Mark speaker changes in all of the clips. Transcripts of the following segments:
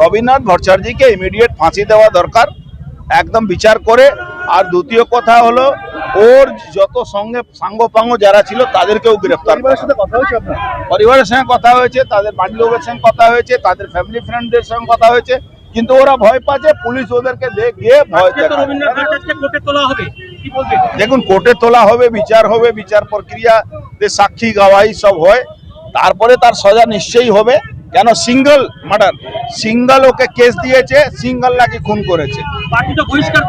Speaker 1: Rabindranath ভট্টাচার্যকে immediate ফাঁসি দেওয়া দরকার। একদম বিচার করে। আর দ্বিতীয় কথা হলো ওর যত সঙ্গে সাঙ্গপাঙ্গ যারা ছিল তাদেরকেও গ্রেফতার।
Speaker 2: পরিবারের সাথে কথা হয়েছে আপনার?
Speaker 1: পরিবারের সঙ্গে কথা হয়েছে তাদের বাড়ির লোকের সঙ্গে কথা হয়েছে তাদের ফ্যামিলি ফ্রেন্ডদের সঙ্গে কথা হয়েছে। কিন্তু ওরা ভয় পাচ্ছে পুলিশ ওদেরকে গিয়ে ভয় দেখায়।
Speaker 3: হবে।
Speaker 1: দেখুন কোর্টে তোলা হবে বিচার হবে বিচার প্রক্রিয়াতে সাক্ষী গাওয়াই সব হয়। তারপরে তার সজা নিশ্চয়ই হবে। কেন single murder? Single okay case দিয়েছে সিঙ্গল নাকি খুন করেছে।
Speaker 3: বহিষ্কার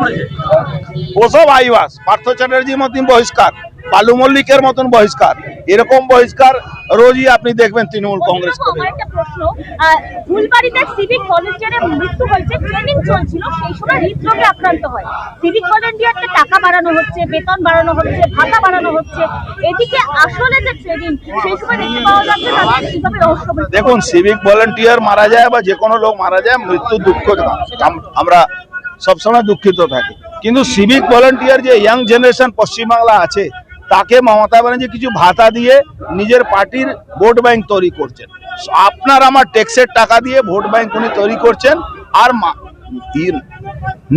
Speaker 1: ওসব আইবাস পার্থ চ্যাটার্জির মতন বহিষ্কার বালু মল্লিকের মতন বহিষ্কার। এরকম বহিষ্কার রোজই আপনি দেখবেন তৃণমূল কংগ্রেস করে
Speaker 4: আমার একটা প্রশ্ন। আহ, ফুলবাড়িতে সিভিক ভলেন্টিয়ারের মৃত্যু হয়েছে ট্রেনিং চলছিল সেই সময় হৃদরোগে আক্রান্ত হয়। সিভিক ভলেন্টিয়ারকে টাকা বাড়ানো হচ্ছে বেতন বাড়ানো হচ্ছে ভাতা বাড়ানো হচ্ছে। এদিকে আসলে যে ট্রেনিং সেই সময় দেখতে পাওয়া যাচ্ছে তাদের কীভাবে রহস্য
Speaker 1: দেখুন সিভিক ভলেন্টিয়ার মারা যায় বা যে কোনো লোক মারা যায় মৃত্যু দুঃখ আম- আমরা সবসময় দুঃখিত থাকি। কিন্তু সিভিক ভলেন্টিয়ার যে ইয়াং জেনারেশন পশ্চিমবাংলা আছে তাকে মমতা ব্যানার্জি কিছু ভাতা দিয়ে নিজের পার্টির ভোট ব্যাংক তৈরি করছেন। আপনার আমার ট্যাক্সের টাকা দিয়ে ভোট ব্যাংক উনি তৈরি করছেন আর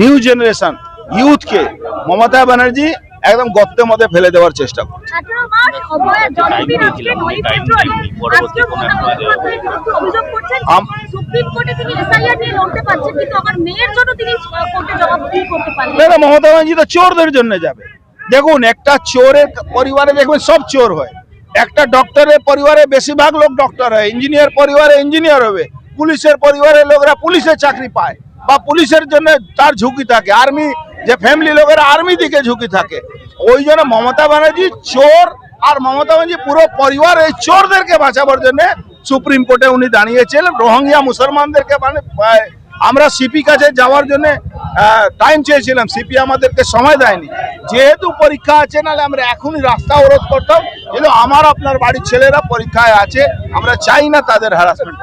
Speaker 1: নিউ জেনারেশন ইউথকে মমতা ব্যানার্জি একদম গর্তের মধ্যে ফেলে দেওয়ার চেষ্টা করছে
Speaker 4: মমতা
Speaker 1: ব্যানার্জি তো চোরদের জন্য যাবে। দেখুন, একটা চোরের পরিবারে দেখবেন সব চোর হয়। একটা ডক্টরের পরিবারে বেশিরভাগ লোক ডক্টর হয়। ইঞ্জিনিয়ার পরিবারে ইঞ্জিনিয়ার হবে। পুলিশের পরিবারের লোকরা পুলিশের চাকরি পায় বা পুলিশের জন্য তার ঝুঁকি থাকে। আর্মি যে ফ্যামিলি লোকেরা আর্মি দিকে ঝুঁকি থাকে। ওই জন্য মমতা ব্যানার্জি চোর আর মমতা ব্যানার্জি পুরো পরিবার এই চোরদেরকে বাঁচাবার জন্য সুপ্রিম কোর্টে উনি দাঁড়িয়েছিলেন। রোহিঙ্গা মুসলমানদেরকে মানে আমরা সিপি কাছে যাওয়ার জন্য টাইম চেয়েছিলাম। সিপি আমাদেরকে সময় দেয়নি। যেহেতু পরীক্ষা আছে, নাহলে আমরা এখনই রাস্তা অবরোধ করতাম। কিন্তু আমার, আপনার বাড়ির ছেলেরা পরীক্ষায় আছে, আমরা চাই না তাদের হ্যারাসমেন্ট